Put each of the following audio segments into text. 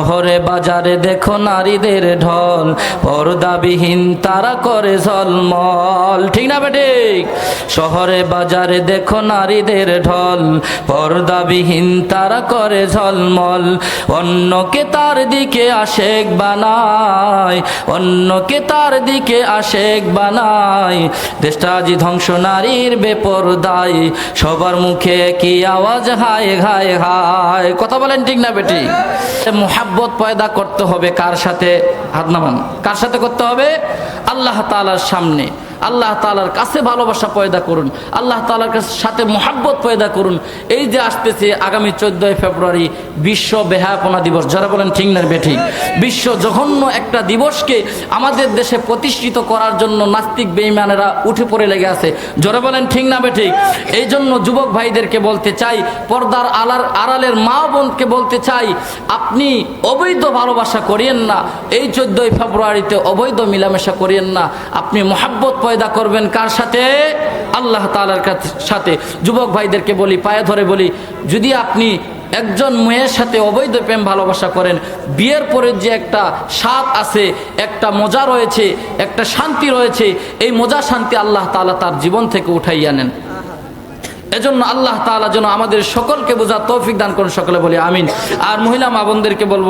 শহরে বাজারে দেখো নারীদের ঢল, পর্দাবিহীন তারা করে ঝলমল। ঠিক না বেঠিক শহরে বাজারে দেখো নারীদের ঢল, পর্দাবিহীন তারা করে ঝলমল। অন্যকে তার দিকে আশেক বানায়, অন্যকে তার দিকে আশেক বানায়। দেশটা আজি ধ্বংস নারীর বেপরদায়, সবার মুখে কি আওয়াজ হায় হায় হায়? কথা বলেন ঠিক না বেটি মোহাব্বত পয়দা করতে হবে কার সাথে? হাত নামান। কার সাথে করতে হবে? আল্লাহ তালার সামনে। আল্লাহ তালার কাছে ভালোবাসা পয়দা করুন। আল্লাহ তালার কাছে সাথে মোহাব্বত পয়দা করুন। এই যে আসতেছে আগামী চোদ্দই ফেব্রুয়ারি বিশ্ব বেহায়াপনা দিবস। যারা বলেন ঠিক না বেঠি? বিশ্ব জঘন্য একটা দিবসকে আমাদের দেশে প্রতিষ্ঠিত করার জন্য নাস্তিক বেইমানেরা উঠে পড়ে লেগে আছে। জোরে বলেন ঠিক না বেঠিক এই জন্য যুবক ভাইদেরকে বলতে চাই, পর্দার আলার, আড়ালের মা বোনকে বলতে চাই, আপনি অবৈধ ভালোবাসা করিয়েন না। এই চোদ্দই ফেব্রুয়ারিতে অবৈধ মিলামেশা করিয়েন না। আপনি মোহাব্বত পয়দা করবেন কার সাথে? আল্লাহ তালার সাথে। যুবক ভাইদেরকে বলি, পায়ে ধরে বলি, যদি আপনি একজন মেয়ের সাথে অবৈধ প্রেম ভালোবাসা করেন, বিয়ের পরে যে একটা স্বাদ আছে, একটা মজা রয়েছে, একটা শান্তি রয়েছে, এই মজা শান্তি আল্লাহ তালা তার জীবন থেকে উঠাইয়া নেন। এজন্য আল্লাহ তাআলা যেন আমাদের সকলকে বোঝা তৌফিক দান করেন, সকলে বলি আমিন। আর মহিলা মা বোনদেরকে বলব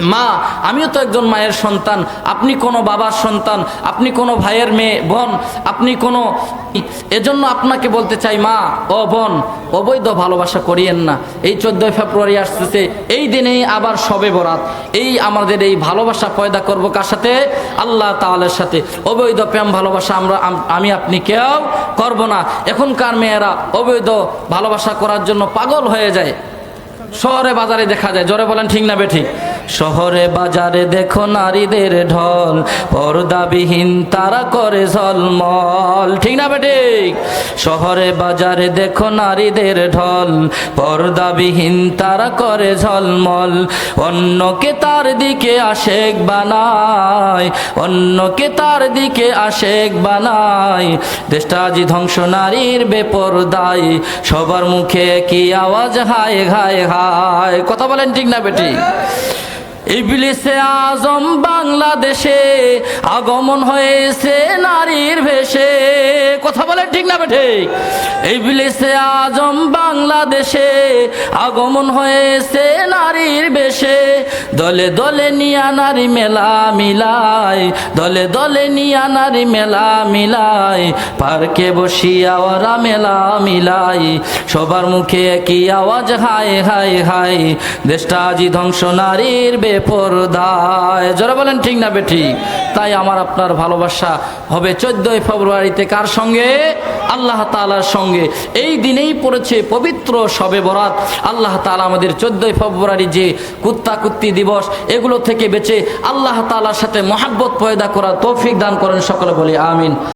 মা- আমিও তো একজন মায়ের সন্তান। আপনি কোনো বাবার সন্তান, আপনি কোনো ভাইয়ের মেয়ে, বোন, আপনি কোনো এজন্য আপনাকে বলতে চাই, মা, ও বোন, অবৈধ ভালোবাসা করিয়েন না। এই চোদ্দই ফেব্রুয়ারি আসতেছে, এই দিনেই আবার সবে বরাত। এই আমাদের এই ভালোবাসা পয়দা করব কার সাথে? আল্লাহ তাআলার সাথে। অবৈধ প্রেম ভালোবাসা আমরা আমি আপনি কেউ করব না। এখনকার মেয়েরা অবৈধ ভালোবাসা করার জন্য পাগল হয়ে যায়। শহরে বাজারে দেখা যায়। জোরে বলেন, ঠিক না বেঠিক শহরে বাজারে দেখো নারীদের ঢল, পর্দাবিহীন তারা করে ঝলমল। ঠিক না বেঠিক শহরে বাজারে দেখো নারীদের ঢল, পর্দাবিহীন তারা করে ঝলমল। অন্যকে তার দিকে আশেক বানায়, অন্যকে তার দিকে আশেক বানায়। দেশটা আজি ধ্বংস, নারীর বেপরদায়, সবার মুখে কি আওয়াজ? হায় হায় হায়। কথা বলেন ঠিক না বেটি? ইবলিসে আজম বাংলাদেশে আগমন হয়েছে নারীর ভেসে কথা বলে ঠিক না বেঠে? ইবলিসে আজম বাংলাদেশে আগমন হয়েছে নারীর বেশে দলে দলে নিয়া নারী মেলা মিলাই দলে দলে নিয়া নারী মেলা মিলাই পার্কে বসিয়া ওরা মেলা মিলাই সবার মুখে কি আওয়াজ, হায় হায় হায়। দেশটা আজি ধ্বংস, নারীর বেপরদায় যারা বলেন, ঠিক না বেঠি তাই আমার আপনার ভালোবাসা হবে চোদ্দই ফেব্রুয়ারিতে কার সঙ্গে? আল্লাহ তালার সঙ্গে। এই দিনেই পড়েছে পবিত্র সবে বরাত। আল্লাহ তালা আমাদের চোদ্দই ফেব্রুয়ারি যে কুত্তা কুত্তি দিবস, এগুলো থেকে বেঁচে আল্লাহ তালার সাথে মহাব্বত পয়দা করা তৌফিক দান করেন সকলে বলি, আমিন।